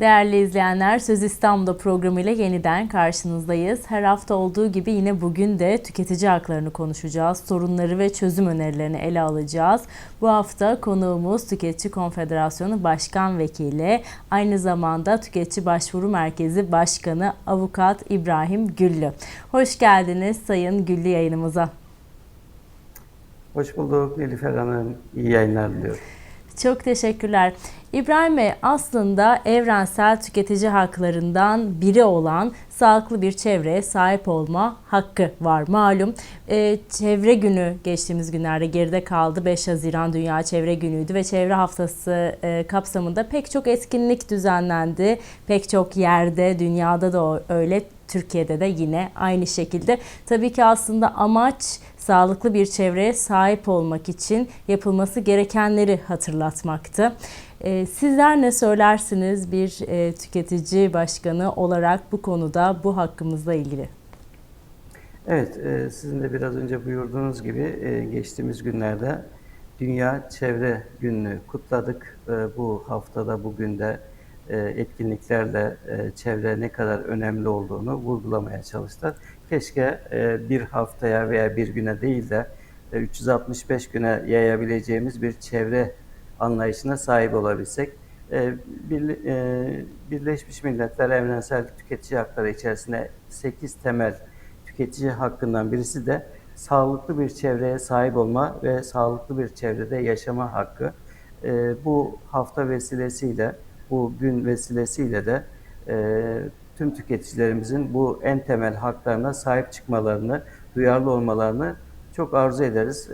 Değerli izleyenler, Söz İstanbul'da programıyla yeniden karşınızdayız. Her hafta olduğu gibi yine bugün de tüketici haklarını konuşacağız. Sorunları ve çözüm önerilerini ele alacağız. Bu hafta konuğumuz Tüketici Konfederasyonu Başkan Vekili, aynı zamanda Tüketici Başvuru Merkezi Başkanı Avukat İbrahim Güllü. Hoş geldiniz Sayın Güllü yayınımıza. Hoş bulduk Nilüfer Hanım. İyi yayınlar diliyorum. Çok teşekkürler. İbrahim Bey aslında evrensel tüketici haklarından biri olan sağlıklı bir çevreye sahip olma hakkı var. Malum e, çevre günü geçtiğimiz günlerde geride kaldı. 5 Haziran Dünya Çevre Günü'ydü ve çevre haftası e, kapsamında pek çok etkinlik düzenlendi. Pek çok yerde dünyada da öyle Türkiye'de de yine aynı şekilde. Tabii ki aslında amaç sağlıklı bir çevreye sahip olmak için yapılması gerekenleri hatırlatmaktı. Ee, sizler ne söylersiniz bir e, tüketici başkanı olarak bu konuda bu hakkımızla ilgili? Evet, e, sizin de biraz önce buyurduğunuz gibi e, geçtiğimiz günlerde Dünya Çevre Günü'nü kutladık. E, bu haftada, bugün de e, etkinliklerle e, çevre ne kadar önemli olduğunu vurgulamaya çalıştık. Keşke e, bir haftaya veya bir güne değil de e, 365 güne yayabileceğimiz bir çevre anlayışına sahip olabilsek. E, e, Birleşmiş Milletler Evrensel Tüketici Hakları içerisinde 8 temel tüketici hakkından birisi de sağlıklı bir çevreye sahip olma ve sağlıklı bir çevrede yaşama hakkı. E, bu hafta vesilesiyle, bu gün vesilesiyle de tüm tüketicilerimizin bu en temel haklarına sahip çıkmalarını, duyarlı olmalarını çok arzu ederiz.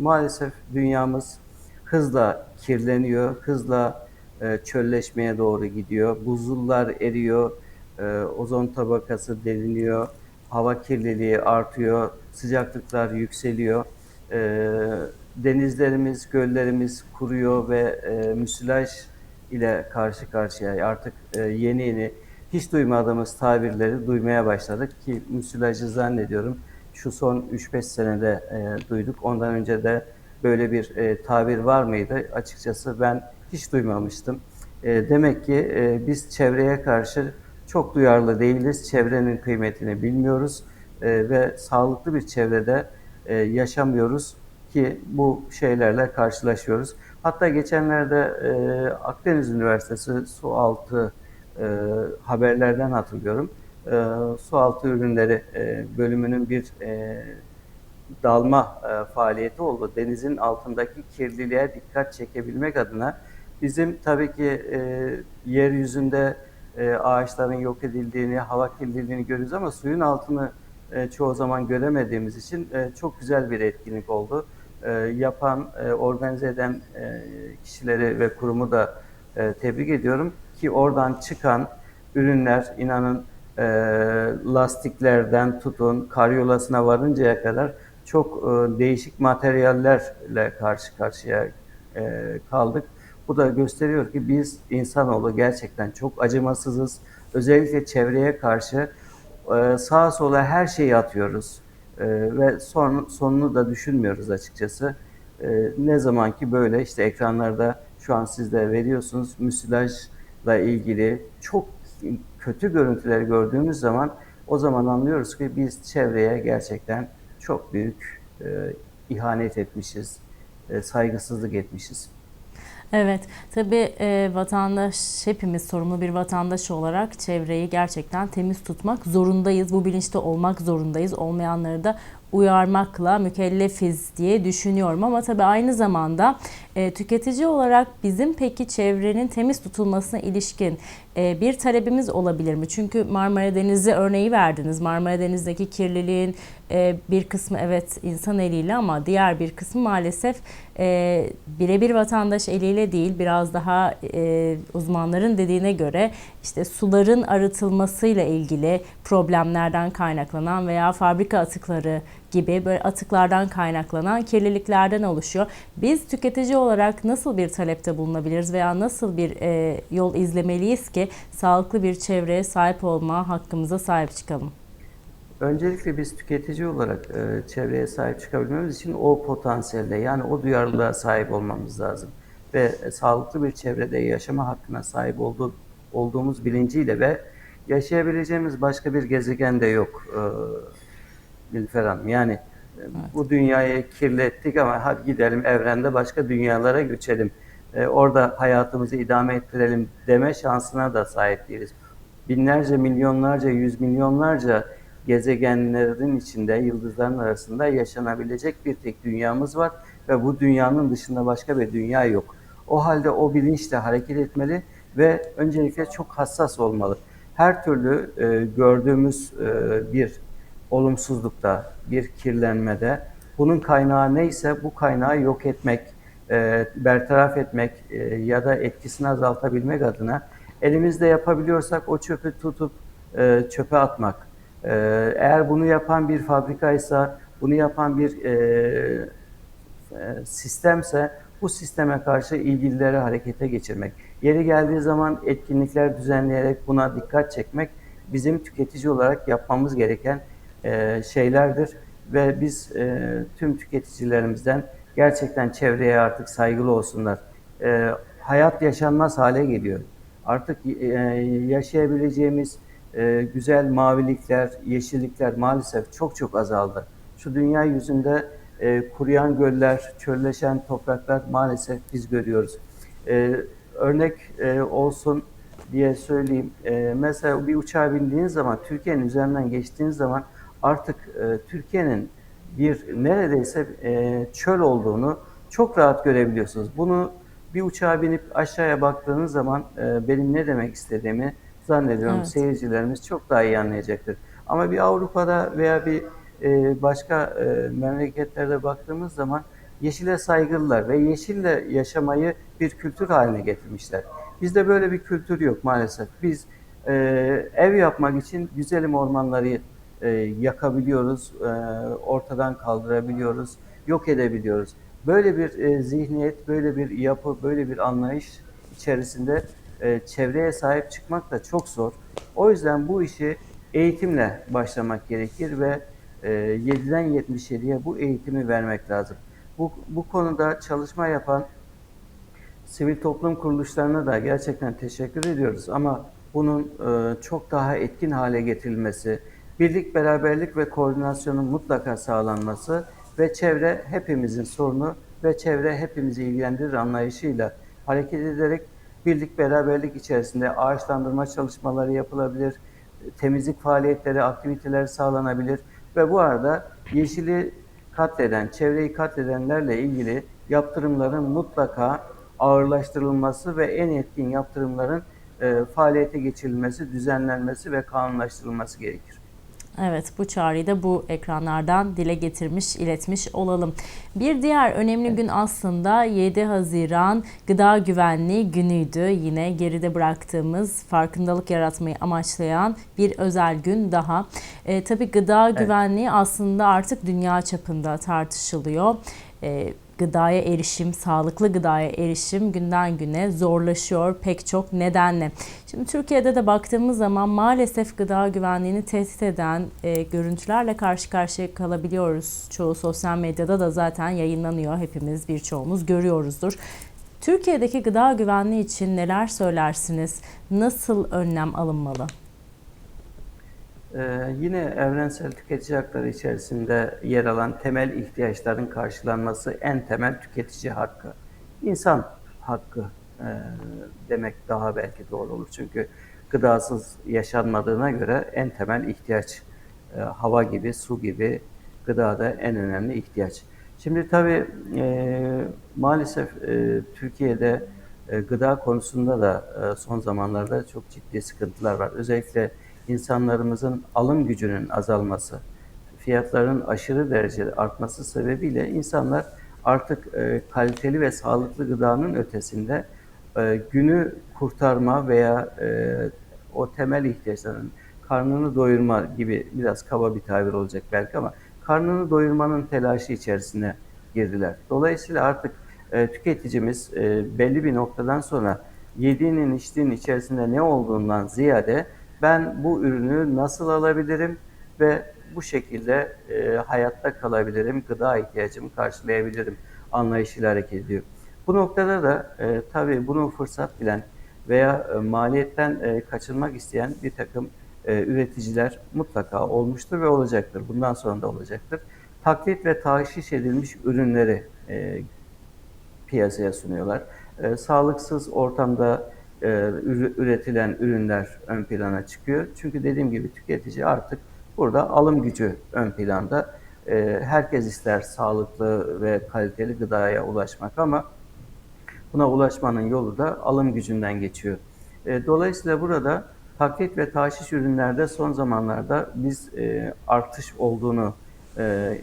Maalesef dünyamız hızla kirleniyor, hızla e, çölleşmeye doğru gidiyor. Buzullar eriyor, e, ozon tabakası deliniyor, hava kirliliği artıyor, sıcaklıklar yükseliyor. E, denizlerimiz, göllerimiz kuruyor ve e, müsilaj ile karşı karşıya artık e, yeni yeni hiç duymadığımız tabirleri duymaya başladık ki müsilajı zannediyorum şu son 3-5 senede e, duyduk. Ondan önce de böyle bir e, tabir var mıydı? Açıkçası ben hiç duymamıştım. E, demek ki e, biz çevreye karşı çok duyarlı değiliz. Çevrenin kıymetini bilmiyoruz e, ve sağlıklı bir çevrede e, yaşamıyoruz ki bu şeylerle karşılaşıyoruz. Hatta geçenlerde e, Akdeniz Üniversitesi su altı e, haberlerden hatırlıyorum. E, su altı ürünleri e, bölümünün bir e, dalma e, faaliyeti oldu. Denizin altındaki kirliliğe dikkat çekebilmek adına bizim tabii ki e, yeryüzünde e, ağaçların yok edildiğini, hava kirliliğini görüyoruz ama suyun altını e, çoğu zaman göremediğimiz için e, çok güzel bir etkinlik oldu. E, yapan, e, organize eden e, kişileri ve kurumu da e, tebrik ediyorum ki oradan çıkan ürünler inanın e, lastiklerden tutun karyolasına varıncaya kadar çok e, değişik materyallerle karşı karşıya e, kaldık. Bu da gösteriyor ki biz insanoğlu gerçekten çok acımasızız. Özellikle çevreye karşı e, sağa sola her şeyi atıyoruz ve son, sonunu da düşünmüyoruz açıkçası. Ne zaman ki böyle işte ekranlarda şu an siz de veriyorsunuz müsilajla ilgili çok kötü görüntüleri gördüğümüz zaman o zaman anlıyoruz ki biz çevreye gerçekten çok büyük e, ihanet etmişiz, e, saygısızlık etmişiz. Evet, tabii e, vatandaş, hepimiz sorumlu bir vatandaş olarak çevreyi gerçekten temiz tutmak zorundayız. Bu bilinçte olmak zorundayız. Olmayanları da uyarmakla mükellefiz diye düşünüyorum. Ama tabii aynı zamanda e, tüketici olarak bizim peki çevrenin temiz tutulmasına ilişkin e, bir talebimiz olabilir mi? Çünkü Marmara Denizi örneği verdiniz. Marmara Denizi'ndeki kirliliğin e, bir kısmı evet insan eliyle ama diğer bir kısmı maalesef birebir vatandaş eliyle değil biraz daha uzmanların dediğine göre işte suların arıtılmasıyla ilgili problemlerden kaynaklanan veya fabrika atıkları gibi böyle atıklardan kaynaklanan kirliliklerden oluşuyor. Biz tüketici olarak nasıl bir talepte bulunabiliriz veya nasıl bir e, yol izlemeliyiz ki sağlıklı bir çevreye sahip olma hakkımıza sahip çıkalım? Öncelikle biz tüketici olarak e, çevreye sahip çıkabilmemiz için o potansiyelde yani o duyarlılığa sahip olmamız lazım. Ve e, sağlıklı bir çevrede yaşama hakkına sahip olduğu, olduğumuz bilinciyle ve yaşayabileceğimiz başka bir gezegen de yok e, Hanım. Yani e, bu dünyayı kirlettik ama hadi gidelim evrende başka dünyalara göçelim. E, orada hayatımızı idame ettirelim deme şansına da sahip değiliz. Binlerce, milyonlarca, yüz milyonlarca gezegenlerin içinde, yıldızların arasında yaşanabilecek bir tek dünyamız var ve bu dünyanın dışında başka bir dünya yok. O halde o bilinçle hareket etmeli ve öncelikle çok hassas olmalı. Her türlü e, gördüğümüz e, bir olumsuzlukta, bir kirlenmede bunun kaynağı neyse bu kaynağı yok etmek, e, bertaraf etmek e, ya da etkisini azaltabilmek adına elimizde yapabiliyorsak o çöpü tutup e, çöpe atmak. E, eğer bunu yapan bir fabrikaysa, bunu yapan bir e, e, sistemse bu sisteme karşı ilgilileri harekete geçirmek. Yeri geldiği zaman etkinlikler düzenleyerek buna dikkat çekmek bizim tüketici olarak yapmamız gereken e, şeylerdir ve biz e, tüm tüketicilerimizden gerçekten çevreye artık saygılı olsunlar. E, hayat yaşanmaz hale geliyor. Artık yaşayabileceğimiz güzel mavilikler, yeşillikler maalesef çok çok azaldı. Şu dünya yüzünde kuruyan göller, çölleşen topraklar maalesef biz görüyoruz. Örnek olsun diye söyleyeyim. Mesela bir uçağa bindiğiniz zaman, Türkiye'nin üzerinden geçtiğiniz zaman artık e, Türkiye'nin bir neredeyse e, çöl olduğunu çok rahat görebiliyorsunuz. Bunu bir uçağa binip aşağıya baktığınız zaman e, benim ne demek istediğimi zannediyorum Evet. seyircilerimiz çok daha iyi anlayacaktır. Ama bir Avrupa'da veya bir e, başka e, memleketlerde baktığımız zaman yeşile saygılılar ve yeşille yaşamayı bir kültür haline getirmişler. Bizde böyle bir kültür yok maalesef. Biz e, ev yapmak için güzelim ormanları e, yakabiliyoruz, e, ortadan kaldırabiliyoruz, yok edebiliyoruz. Böyle bir e, zihniyet, böyle bir yapı, böyle bir anlayış içerisinde e, çevreye sahip çıkmak da çok zor. O yüzden bu işi eğitimle başlamak gerekir ve e, 7'den 77'ye bu eğitimi vermek lazım. Bu, bu konuda çalışma yapan sivil toplum kuruluşlarına da gerçekten teşekkür ediyoruz ama bunun e, çok daha etkin hale getirilmesi, birlik, beraberlik ve koordinasyonun mutlaka sağlanması ve çevre hepimizin sorunu ve çevre hepimizi ilgilendirir anlayışıyla hareket ederek birlik, beraberlik içerisinde ağaçlandırma çalışmaları yapılabilir, temizlik faaliyetleri, aktiviteler sağlanabilir ve bu arada yeşili katleden, çevreyi katledenlerle ilgili yaptırımların mutlaka ağırlaştırılması ve en etkin yaptırımların e, faaliyete geçirilmesi, düzenlenmesi ve kanunlaştırılması gerekir. Evet bu çağrıyı da bu ekranlardan dile getirmiş, iletmiş olalım. Bir diğer önemli gün aslında 7 Haziran Gıda Güvenliği Günü'ydü. Yine geride bıraktığımız farkındalık yaratmayı amaçlayan bir özel gün daha. E, tabii gıda güvenliği aslında artık dünya çapında tartışılıyor. E, gıdaya erişim, sağlıklı gıdaya erişim günden güne zorlaşıyor pek çok nedenle. Şimdi Türkiye'de de baktığımız zaman maalesef gıda güvenliğini tehdit eden e, görüntülerle karşı karşıya kalabiliyoruz. Çoğu sosyal medyada da zaten yayınlanıyor. Hepimiz birçoğumuz görüyoruzdur. Türkiye'deki gıda güvenliği için neler söylersiniz? Nasıl önlem alınmalı? Ee, yine evrensel tüketici hakları içerisinde yer alan temel ihtiyaçların karşılanması en temel tüketici hakkı. İnsan hakkı e, demek daha belki doğru olur. Çünkü gıdasız yaşanmadığına göre en temel ihtiyaç e, hava gibi, su gibi gıda da en önemli ihtiyaç. Şimdi tabii e, maalesef e, Türkiye'de e, gıda konusunda da e, son zamanlarda çok ciddi sıkıntılar var. Özellikle insanlarımızın alım gücünün azalması, fiyatların aşırı derecede artması sebebiyle insanlar artık e, kaliteli ve sağlıklı gıdanın ötesinde e, günü kurtarma veya e, o temel ihtiyaçların karnını doyurma gibi biraz kaba bir tabir olacak belki ama karnını doyurmanın telaşı içerisine girdiler. Dolayısıyla artık e, tüketicimiz e, belli bir noktadan sonra yediğinin içtiğinin içerisinde ne olduğundan ziyade ben bu ürünü nasıl alabilirim ve bu şekilde e, hayatta kalabilirim, gıda ihtiyacımı karşılayabilirim anlayışıyla hareket ediyor. Bu noktada da e, tabii bunu fırsat bilen veya e, maliyetten e, kaçınmak isteyen bir takım e, üreticiler mutlaka olmuştur ve olacaktır. Bundan sonra da olacaktır. Taklit ve tahşiş edilmiş ürünleri e, piyasaya sunuyorlar. E, sağlıksız ortamda üretilen ürünler ön plana çıkıyor. Çünkü dediğim gibi tüketici artık burada alım gücü ön planda. E, herkes ister sağlıklı ve kaliteli gıdaya ulaşmak ama buna ulaşmanın yolu da alım gücünden geçiyor. E, dolayısıyla burada taklit ve taşiş ürünlerde son zamanlarda biz e, artış olduğunu e,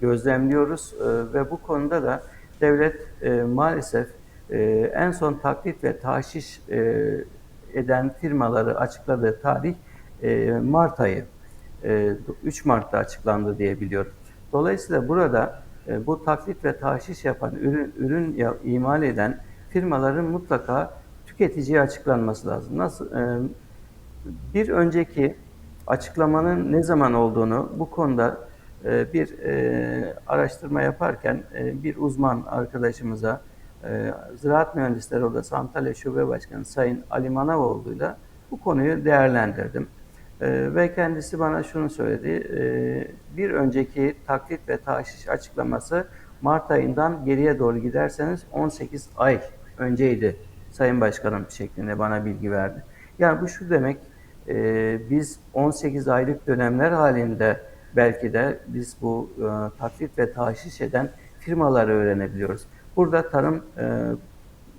gözlemliyoruz E, ve bu konuda da devlet e, maalesef e, en son taklit ve taşiş e, eden firmaları açıkladığı tarih e, Mart ayı. E, 3 Mart'ta açıklandı diye biliyorum. Dolayısıyla burada e, bu taklit ve taşiş yapan, ürün, ürün ya- imal eden firmaların mutlaka tüketiciye açıklanması lazım. Nasıl? e, bir önceki açıklamanın ne zaman olduğunu bu konuda e, bir e, araştırma yaparken e, bir uzman arkadaşımıza e, Ziraat Mühendisleri Odası Antalya Şube Başkanı Sayın Ali Manavoğlu'yla bu konuyu değerlendirdim. E, ve kendisi bana şunu söyledi. E, bir önceki taklit ve taşiş açıklaması Mart ayından geriye doğru giderseniz 18 ay önceydi Sayın Başkanım şeklinde bana bilgi verdi. Yani bu şu demek, e, biz 18 aylık dönemler halinde belki de biz bu e, taklit ve tahşiş eden firmaları öğrenebiliyoruz. Burada Tarım e,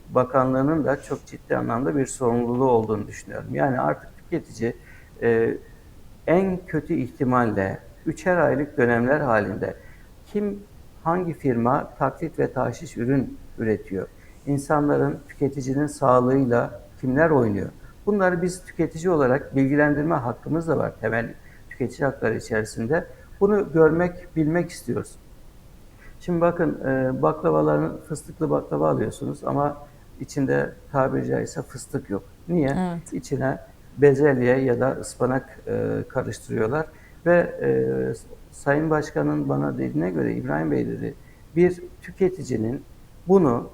Bakanlığı'nın da çok ciddi anlamda bir sorumluluğu olduğunu düşünüyorum. Yani artık tüketici e, en kötü ihtimalle üçer aylık dönemler halinde kim hangi firma taklit ve tahşiş ürün üretiyor? İnsanların, tüketicinin sağlığıyla kimler oynuyor? Bunları biz tüketici olarak bilgilendirme hakkımız da var temel tüketici hakları içerisinde. Bunu görmek, bilmek istiyoruz. Şimdi bakın e, baklavaların fıstıklı baklava alıyorsunuz ama içinde tabiri caizse fıstık yok. Niye? Evet. İçine bezelye ya da ıspanak e, karıştırıyorlar ve e, Sayın Başkan'ın bana dediğine göre İbrahim Bey dedi bir tüketicinin bunu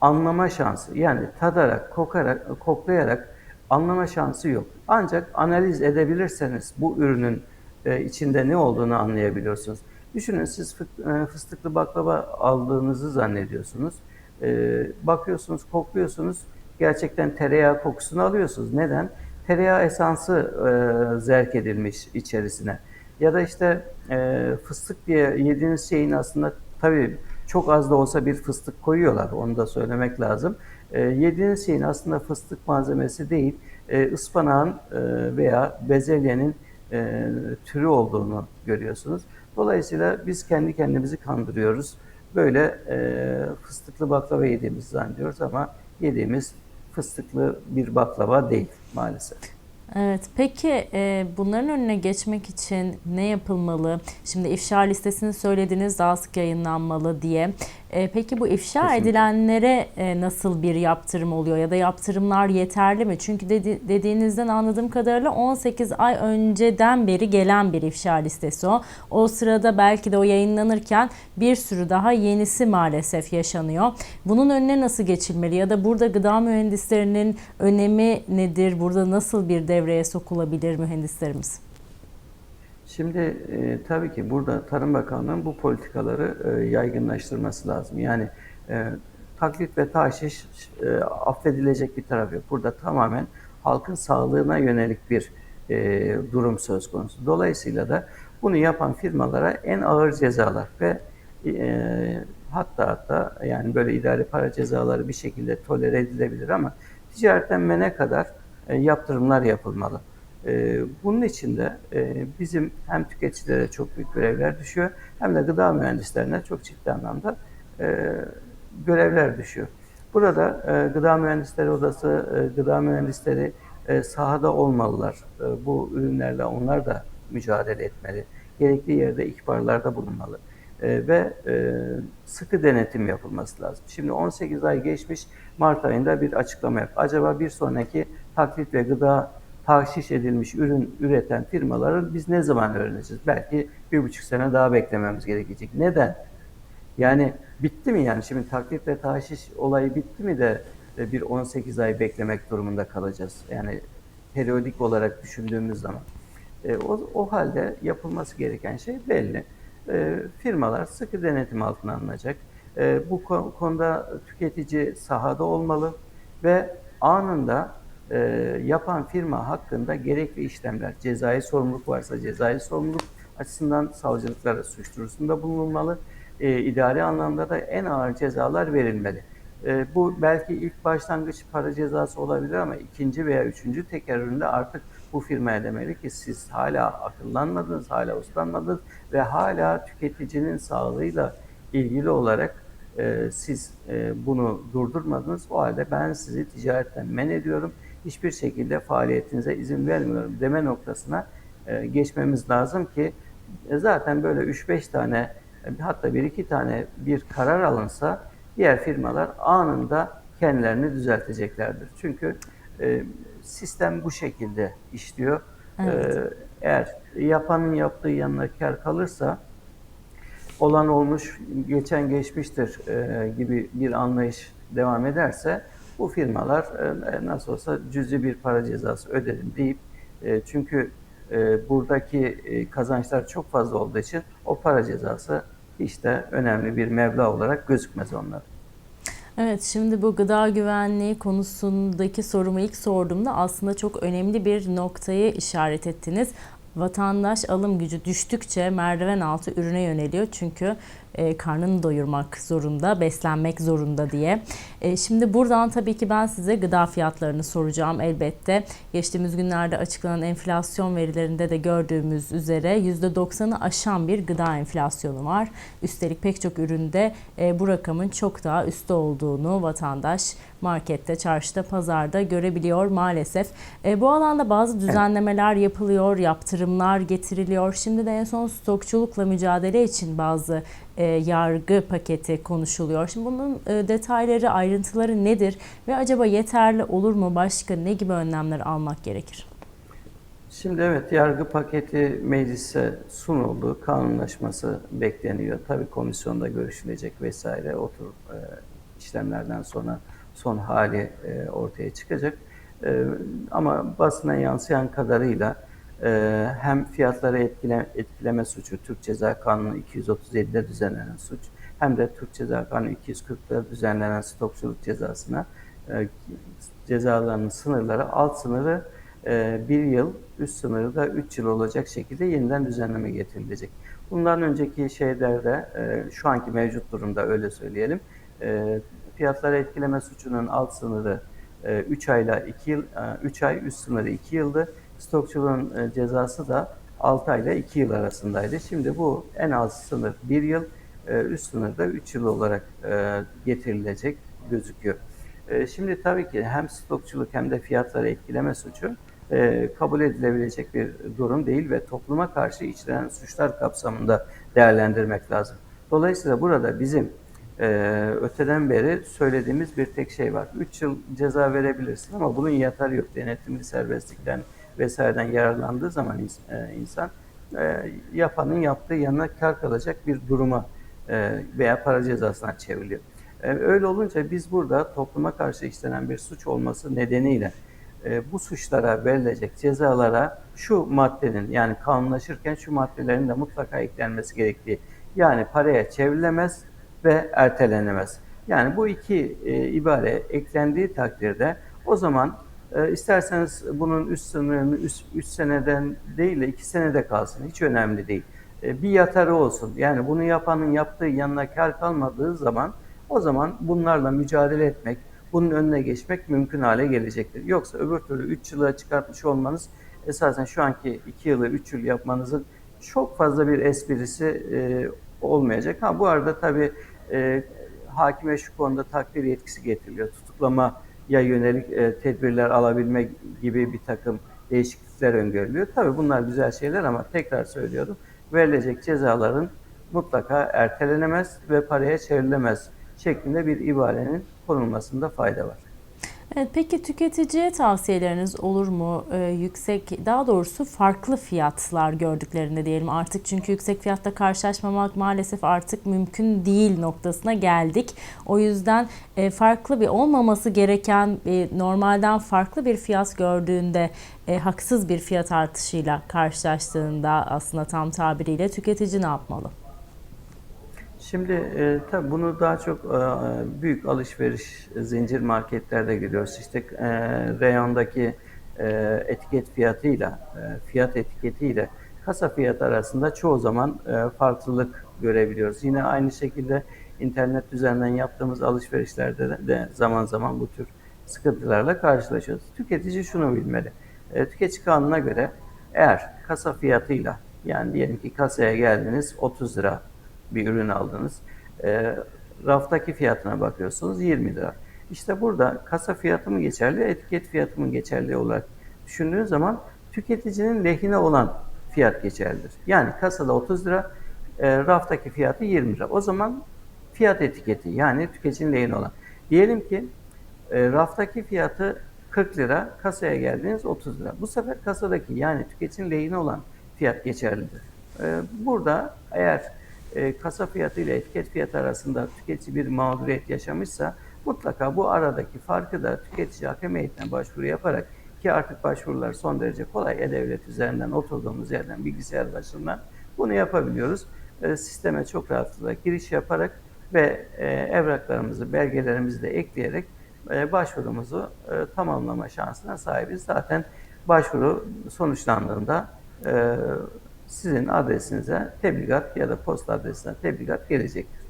anlama şansı yani tadarak, kokarak, koklayarak anlama şansı yok. Ancak analiz edebilirseniz bu ürünün e, içinde ne olduğunu anlayabiliyorsunuz. Düşünün siz e, fıstıklı baklava aldığınızı zannediyorsunuz. E, bakıyorsunuz, kokluyorsunuz. Gerçekten tereyağı kokusunu alıyorsunuz. Neden? Tereyağı esansı e, zerk edilmiş içerisine. Ya da işte fıstık diye yediğiniz şeyin aslında tabii çok az da olsa bir fıstık koyuyorlar. Onu da söylemek lazım. Yediğiniz şeyin aslında fıstık malzemesi değil, ıspanağın veya bezelyenin e, türü olduğunu görüyorsunuz. Dolayısıyla biz kendi kendimizi kandırıyoruz. Böyle e, fıstıklı baklava yediğimizi zannediyoruz ama yediğimiz fıstıklı bir baklava değil maalesef. Evet, peki e, bunların önüne geçmek için ne yapılmalı? Şimdi ifşa listesini söylediniz daha sık yayınlanmalı diye. E, peki bu ifşa Kesinlikle. edilenlere e, nasıl bir yaptırım oluyor ya da yaptırımlar yeterli mi? Çünkü dedi, dediğinizden anladığım kadarıyla 18 ay önceden beri gelen bir ifşa listesi o. O sırada belki de o yayınlanırken bir sürü daha yenisi maalesef yaşanıyor. Bunun önüne nasıl geçilmeli ya da burada gıda mühendislerinin önemi nedir? Burada nasıl bir devreye sokulabilir mühendislerimiz? Şimdi e, tabii ki burada Tarım Bakanlığı'nın bu politikaları e, yaygınlaştırması lazım. Yani e, taklit ve taşiş e, affedilecek bir taraf yok. Burada tamamen halkın sağlığına yönelik bir e, durum söz konusu. Dolayısıyla da bunu yapan firmalara en ağır cezalar ve e, hatta hatta yani böyle idari para cezaları bir şekilde tolere edilebilir ama ticaretten mene kadar e, yaptırımlar yapılmalı. E, bunun için de e, bizim hem tüketicilere çok büyük görevler düşüyor hem de gıda mühendislerine çok ciddi anlamda e, görevler düşüyor. Burada e, Gıda Mühendisleri Odası, gıda mühendisleri sahada olmalılar. Bu ürünlerle onlar da mücadele etmeli. Gerekli yerde ihbarlarda bulunmalı. Ve sıkı denetim yapılması lazım. Şimdi 18 ay geçmiş, Mart ayında bir açıklama yap. Acaba bir sonraki taklit ve gıda tahşiş edilmiş ürün üreten firmaları biz ne zaman öğreneceğiz? Belki bir buçuk sene daha beklememiz gerekecek. Neden? Yani bitti mi yani? Şimdi taklit ve tahşiş olayı bitti mi de e, bir 18 ay beklemek durumunda kalacağız. Yani periyodik olarak düşündüğümüz zaman. E, o, o halde yapılması gereken şey belli. E, firmalar sıkı denetim altına alınacak. E, bu ko- konuda tüketici sahada olmalı ve anında e, yapan firma hakkında gerekli işlemler, cezai sorumluluk varsa cezai sorumluluk açısından savcılıklara suç duyurusunda bulunulmalı. E, idari anlamda da en ağır cezalar verilmeli. E, bu belki ilk başlangıç para cezası olabilir ama ikinci veya üçüncü tekerrüründe artık bu firmaya demeli ki siz hala akıllanmadınız, hala uslanmadınız ve hala tüketicinin sağlığıyla ilgili olarak e, siz e, bunu durdurmadınız. O halde ben sizi ticaretten men ediyorum. Hiçbir şekilde faaliyetinize izin vermiyorum deme noktasına e, geçmemiz lazım ki e, zaten böyle 3-5 tane e, hatta 1-2 tane bir karar alınsa diğer firmalar anında kendilerini düzelteceklerdir. Çünkü e, sistem bu şekilde işliyor. Evet. E, eğer yapanın yaptığı yanına kar kalırsa olan olmuş, geçen geçmiştir e, gibi bir anlayış devam ederse bu firmalar e, nasıl olsa cüzi bir para cezası ödedim deyip e, çünkü e, buradaki e, kazançlar çok fazla olduğu için o para cezası hiç de önemli bir meblağ olarak gözükmez onlara. Evet, şimdi bu gıda güvenliği konusundaki sorumu ilk sorduğumda aslında çok önemli bir noktayı işaret ettiniz. Vatandaş alım gücü düştükçe merdiven altı ürüne yöneliyor çünkü e, karnını doyurmak zorunda, beslenmek zorunda diye. E, şimdi buradan tabii ki ben size gıda fiyatlarını soracağım elbette. Geçtiğimiz günlerde açıklanan enflasyon verilerinde de gördüğümüz üzere %90'ı aşan bir gıda enflasyonu var. Üstelik pek çok üründe e, bu rakamın çok daha üstte olduğunu vatandaş markette, çarşıda, pazarda görebiliyor maalesef. E, bu alanda bazı düzenlemeler yapılıyor, yaptırımlar getiriliyor. Şimdi de en son stokçulukla mücadele için bazı e, yargı paketi konuşuluyor. Şimdi bunun e, detayları, ayrıntıları nedir ve acaba yeterli olur mu? Başka ne gibi önlemler almak gerekir? Şimdi evet yargı paketi meclise sunuldu. Kanunlaşması bekleniyor. Tabii komisyonda görüşülecek vesaire. Otur e, işlemlerden sonra son hali ortaya çıkacak. Ama basına yansıyan kadarıyla e, hem fiyatları etkile, etkileme suçu Türk Ceza Kanunu 237'de düzenlenen suç hem de Türk Ceza Kanunu 240'da düzenlenen stokçuluk cezasına e, cezalarının sınırları alt sınırı e, bir yıl, üst sınırı da 3 yıl olacak şekilde yeniden düzenleme getirilecek. Bundan önceki şeylerde e, şu anki mevcut durumda öyle söyleyelim. Fiyatları etkileme suçunun alt sınırı 3 ayla 2 yıl, 3 ay üst sınırı 2 yıldı. Stokçuluğun e, cezası da 6 ayla 2 yıl arasındaydı. Şimdi bu en az sınır 1 yıl, e, üst sınır da 3 yıl olarak e, getirilecek gözüküyor. Şimdi tabii ki hem stokçuluk hem de fiyatları etkileme suçu kabul edilebilecek bir durum değil ve topluma karşı işlenen suçlar kapsamında değerlendirmek lazım. Dolayısıyla burada bizim öteden beri söylediğimiz bir tek şey var. 3 yıl ceza verebilirsin ama bunun yatarı yok. Denetimli serbestlikten vesaireden yararlandığı zaman e, insan e, yapanın yaptığı yanına kar kalacak bir duruma e, veya para cezasına çevriliyor. Öyle olunca biz burada topluma karşı işlenen bir suç olması nedeniyle bu suçlara verilecek cezalara şu maddenin yani kanunlaşırken şu maddelerin de mutlaka eklenmesi gerektiği yani paraya çevrilemez ve ertelenemez. Yani bu iki e, ibare eklendiği takdirde o zaman e, isterseniz bunun üst sınırını 3 seneden değil de 2 senede kalsın hiç önemli değil. E, bir yatarı olsun. Yani bunu yapanın yaptığı yanına kar kalmadığı zaman o zaman bunlarla mücadele etmek, bunun önüne geçmek mümkün hale gelecektir. Yoksa öbür türlü 3 yıla çıkartmış olmanız esasen şu anki 2 yılı 3 yıl yapmanızın çok fazla bir esprisi e, olmayacak. Ha bu arada tabii e, hakime şu konuda takdir yetkisi getiriliyor. Tutuklamaya yönelik e, tedbirler alabilme gibi bir takım değişiklikler öngörülüyor. Tabii bunlar güzel şeyler ama tekrar söylüyorum. Verilecek cezaların mutlaka ertelenemez ve paraya çevrilemez şeklinde bir ibarenin konulmasında fayda var. Evet, peki tüketiciye tavsiyeleriniz olur mu? Ee, yüksek, daha doğrusu farklı fiyatlar gördüklerinde diyelim artık çünkü yüksek fiyatta karşılaşmamak maalesef artık mümkün değil noktasına geldik. O yüzden e, farklı bir olmaması gereken e, normalden farklı bir fiyat gördüğünde e, haksız bir fiyat artışıyla karşılaştığında aslında tam tabiriyle tüketici ne yapmalı? Şimdi e, tabii bunu daha çok e, büyük alışveriş zincir marketlerde görüyoruz. İşte e, reyondaki e, etiket fiyatıyla, e, fiyat etiketiyle kasa fiyatı arasında çoğu zaman e, farklılık görebiliyoruz. Yine aynı şekilde internet üzerinden yaptığımız alışverişlerde de, de zaman zaman bu tür sıkıntılarla karşılaşıyoruz. Tüketici şunu bilmeli. E, tüketici kanununa göre eğer kasa fiyatıyla yani diyelim ki kasaya geldiniz 30 lira bir ürün aldınız. E, raftaki fiyatına bakıyorsunuz 20 lira. İşte burada kasa fiyatı mı geçerli, etiket fiyatı mı geçerli olarak düşündüğün zaman tüketicinin lehine olan fiyat geçerlidir. Yani kasada 30 lira, e, raftaki fiyatı 20 lira. O zaman fiyat etiketi yani tüketicinin lehine olan. Diyelim ki e, raftaki fiyatı 40 lira, kasaya geldiniz 30 lira. Bu sefer kasadaki yani tüketicinin lehine olan fiyat geçerlidir. E, burada eğer e, kasa fiyatı ile etiket fiyatı arasında tüketici bir mağduriyet yaşamışsa mutlaka bu aradaki farkı da tüketici hakem heyetine başvuru yaparak ki artık başvurular son derece kolay e-devlet üzerinden oturduğumuz yerden bilgisayar başından bunu yapabiliyoruz. E, sisteme çok rahatlıkla giriş yaparak ve e, evraklarımızı, belgelerimizi de ekleyerek e, başvurumuzu e, tamamlama şansına sahibiz. Zaten başvuru sonuçlandığında e, sizin adresinize tebligat ya da posta adresine tebligat gelecektir.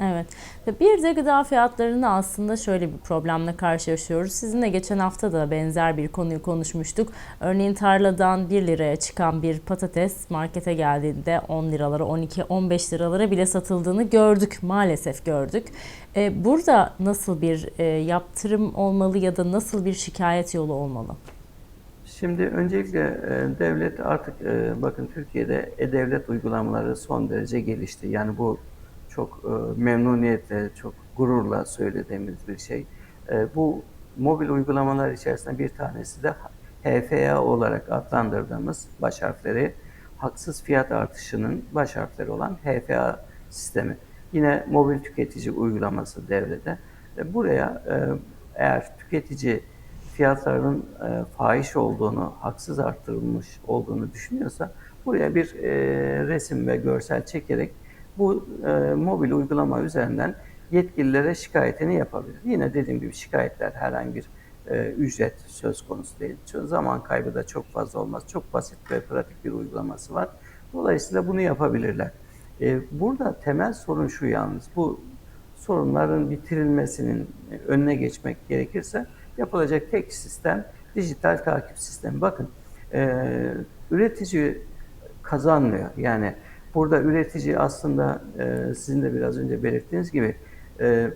Evet. Ve Bir de gıda fiyatlarında aslında şöyle bir problemle karşılaşıyoruz. Sizinle geçen hafta da benzer bir konuyu konuşmuştuk. Örneğin tarladan 1 liraya çıkan bir patates markete geldiğinde 10 liralara, 12, 15 liralara bile satıldığını gördük. Maalesef gördük. Ee, Burada nasıl bir e, yaptırım olmalı ya da nasıl bir şikayet yolu olmalı? Şimdi öncelikle e, devlet artık e, bakın Türkiye'de e-devlet uygulamaları son derece gelişti. Yani bu çok e, memnuniyetle, çok gururla söylediğimiz bir şey. Bu mobil uygulamalar içerisinde bir tanesi de HFA olarak adlandırdığımız baş harfleri haksız fiyat artışının baş harfleri olan HFA sistemi. Yine mobil tüketici uygulaması devrede. Buraya eğer tüketici fiyatların e, fahiş olduğunu, haksız arttırılmış olduğunu düşünüyorsa buraya bir e, resim ve görsel çekerek bu e, mobil uygulama üzerinden yetkililere şikayetini yapabilir. Yine dediğim gibi şikayetler herhangi bir e, ücret söz konusu değil. Çünkü zaman kaybı da çok fazla olmaz. Çok basit ve pratik bir uygulaması var. Dolayısıyla bunu yapabilirler. E, burada temel sorun şu yalnız. Bu sorunların bitirilmesinin önüne geçmek gerekirse yapılacak tek sistem dijital takip sistemi. Bakın e, üretici kazanmıyor. Yani burada üretici aslında e, sizin de biraz önce belirttiğiniz gibi e,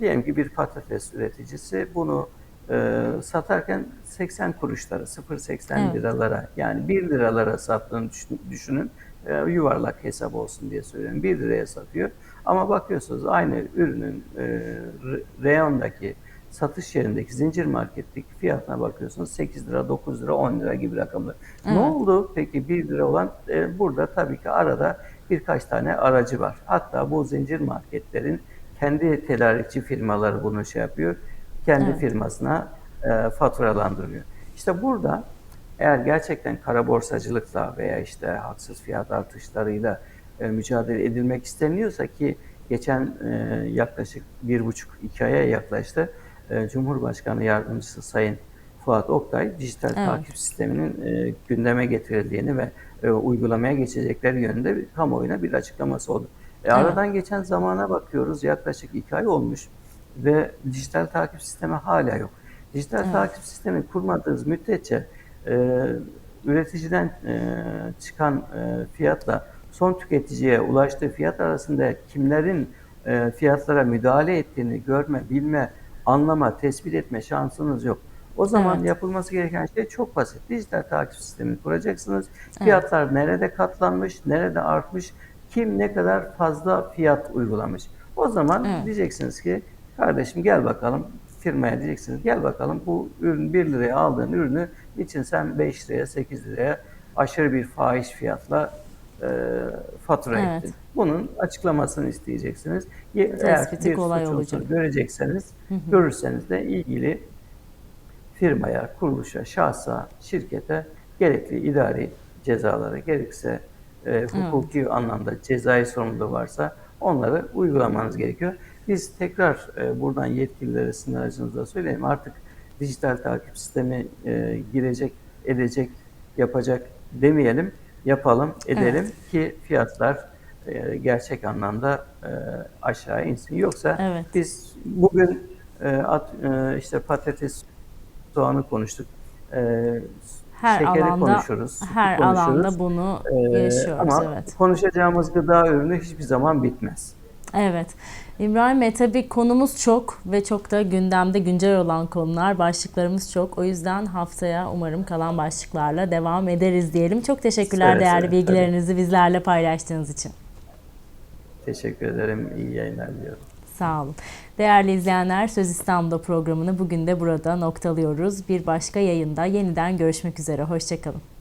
diyelim ki bir patates üreticisi bunu e, satarken 80 kuruşlara, 0.80 Evet. liralara yani 1 liralara sattığını düşün- düşünün. E, yuvarlak hesap olsun diye söylüyorum. 1 liraya satıyor. Ama bakıyorsunuz aynı ürünün e, re- reyondaki satış yerindeki zincir marketteki fiyatına bakıyorsunuz 8 lira, 9 lira, 10 lira gibi rakamlar. Ne Evet. oldu peki 1 lira olan? E, burada tabii ki arada birkaç tane aracı var. Hatta bu zincir marketlerin kendi tedarikçi firmaları bunu şey yapıyor. Kendi Evet. firmasına e, faturalandırıyor. İşte burada eğer gerçekten kara borsacılıkla veya işte haksız fiyat artışlarıyla e, mücadele edilmek isteniyorsa ki geçen e, yaklaşık bir buçuk iki aya yaklaştı e, Cumhurbaşkanı Yardımcısı Sayın Fuat Oktay dijital Evet. takip sisteminin e, gündeme getirildiğini ve e, uygulamaya geçecekleri yönünde bir, kamuoyuna bir açıklaması oldu. E, Evet. aradan geçen zamana bakıyoruz yaklaşık iki ay olmuş ve dijital takip sistemi hala yok. Dijital Evet. takip sistemi kurmadığınız müddetçe e, üreticiden e, çıkan e, fiyatla son tüketiciye ulaştığı fiyat arasında kimlerin e, fiyatlara müdahale ettiğini görme, bilme, anlama, tespit etme şansınız yok. O zaman Evet. yapılması gereken şey çok basit. Dijital takip sistemi kuracaksınız. Fiyatlar nerede katlanmış, nerede artmış, kim ne kadar fazla fiyat uygulamış. O zaman Evet. diyeceksiniz ki kardeşim gel bakalım firmaya diyeceksiniz gel bakalım bu ürün 1 liraya aldığın ürünü için sen 5 liraya 8 liraya aşırı bir fahiş fiyatla e, fatura Evet. ettin. Bunun açıklamasını isteyeceksiniz. Ye- Eğer Tespiti bir kolay suç olacak. görecekseniz, görürseniz de ilgili firmaya, kuruluşa, şahsa, şirkete gerekli idari cezaları gerekse e, hukuki anlamda cezai sorumluluğu varsa onları uygulamanız gerekiyor. Biz tekrar e, buradan yetkililere sizin aracınızda söyleyeyim artık dijital takip sistemi e, girecek, edecek, yapacak demeyelim, yapalım, edelim ki fiyatlar e, gerçek anlamda e, aşağı insin. Yoksa Evet. biz bugün e, at, e, işte patates, soğanı konuştuk. E, Her şekeri alanda konuşuruz, her konuşuruz. alanda bunu E, yaşıyoruz ama evet. konuşacağımız gıda ürünü hiçbir zaman bitmez. Evet. İbrahim Bey tabii konumuz çok ve çok da gündemde güncel olan konular, başlıklarımız çok. O yüzden haftaya umarım kalan başlıklarla devam ederiz diyelim. Çok teşekkürler Seve değerli seve, bilgilerinizi bizlerle paylaştığınız için. Teşekkür ederim. İyi yayınlar diliyorum. Sağ olun. Değerli izleyenler Söz İstanbul'da programını bugün de burada noktalıyoruz. Bir başka yayında yeniden görüşmek üzere. Hoşçakalın.